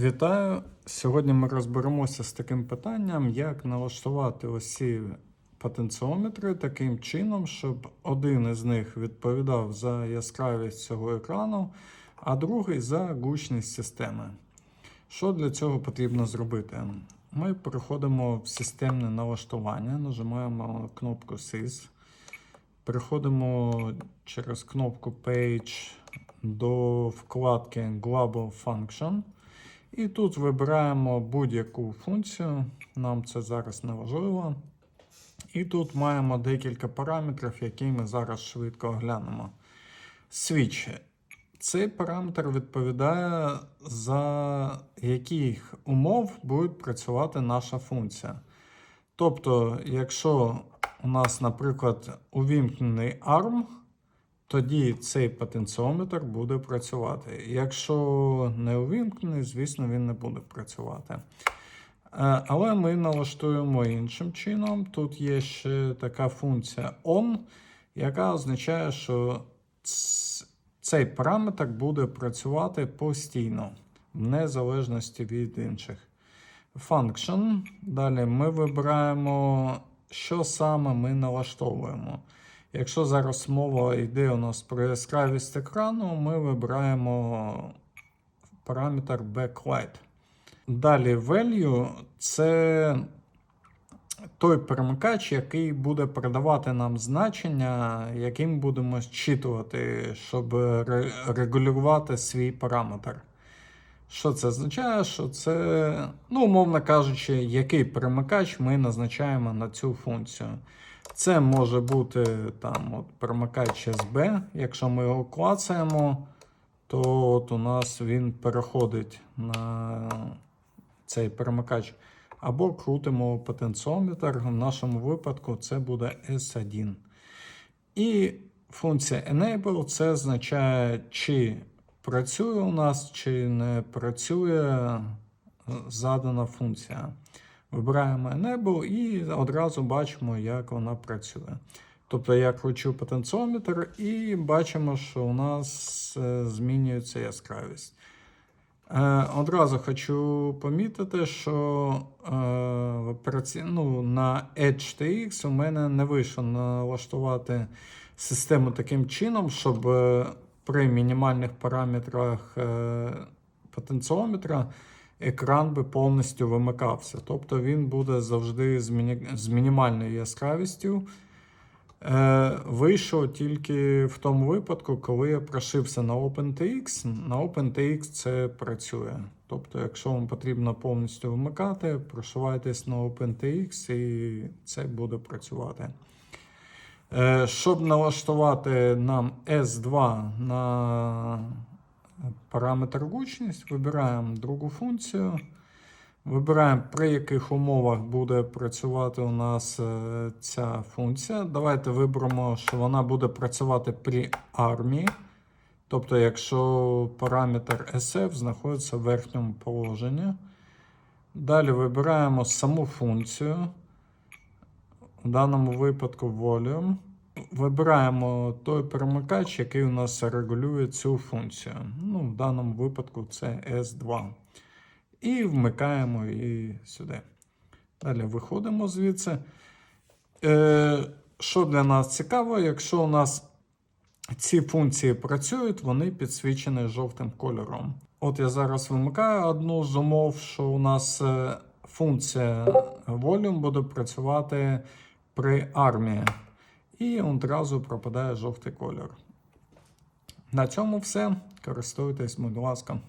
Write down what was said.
Вітаю! Сьогодні ми розберемося з таким питанням, як налаштувати усі потенціометри таким чином, щоб один із них відповідав за яскравість цього екрану, а другий за гучність системи. Що для цього потрібно зробити? Ми переходимо в системне налаштування, нажимаємо кнопку SYS, переходимо через кнопку Page до вкладки Global Function. І тут вибираємо будь-яку функцію, нам це зараз не важливо. І тут маємо декілька параметрів, які ми зараз швидко оглянемо. Switch. Цей параметр відповідає, за яких умов буде працювати наша функція. Тобто, якщо у нас, наприклад, увімкнений ARM, тоді цей потенціометр буде працювати. Якщо не увімкнений, звісно, він не буде працювати. Е, Але ми налаштуємо іншим чином. Тут є ще така функція ON, яка означає, що цей параметр буде працювати постійно, в незалежності від інших. Function. Далі ми вибираємо, що саме ми налаштовуємо. Якщо зараз мова йде у нас про яскравість екрану, ми вибираємо параметр backlight. Далі value це той перемикач, який буде передавати нам значення, яким будемо зчитувати, щоб регулювати свій параметр. Що це означає? Що це, ну, умовно кажучи, який перемикач ми назначаємо на цю функцію. Це може бути там от перемикач SB. Якщо ми його клацаємо, то от у нас він переходить на цей перемикач. Або крутимо потенціометр. В нашому випадку це буде S1. І функція Enable це означає, чи працює у нас, чи не працює задана функція. Вибираємо Enable і одразу бачимо, як вона працює. Тобто я кручу потенціометр і бачимо, що у нас е, змінюється яскравість. Е, Одразу хочу помітити, що е, ну, на Edge TX у мене не вийшло налаштувати систему таким чином, щоб при мінімальних параметрах потенціометра екран би повністю вимикався. Тобто він буде завжди з, міні... з мінімальною яскравістю. Е, вийшов тільки в тому випадку, коли я прошився на OpenTX. На OpenTX це працює. Тобто, якщо вам потрібно повністю вмикати, прошивайтесь на OpenTX і це буде працювати. Е, щоб налаштувати нам S2 на параметр гучність, вибираємо другу функцію. Вибираємо, при яких умовах буде працювати у нас е, ця функція. Давайте виберемо, що вона буде працювати при армії. Тобто, якщо параметр SF знаходиться в верхньому положенні. Далі вибираємо саму функцію. В даному випадку volume. Вибираємо той перемикач, який у нас регулює цю функцію. Ну, в даному випадку це S2. І вмикаємо її сюди. Далі виходимо звідси. Е, що для нас цікаво, якщо у нас ці функції працюють, вони підсвічені жовтим кольором. От я зараз вимикаю одну з умов, що у нас е, функція volume буде працювати при армії. І одразу пропадає жовтий кольор. На цьому все. Користуйтесь, будь ласка.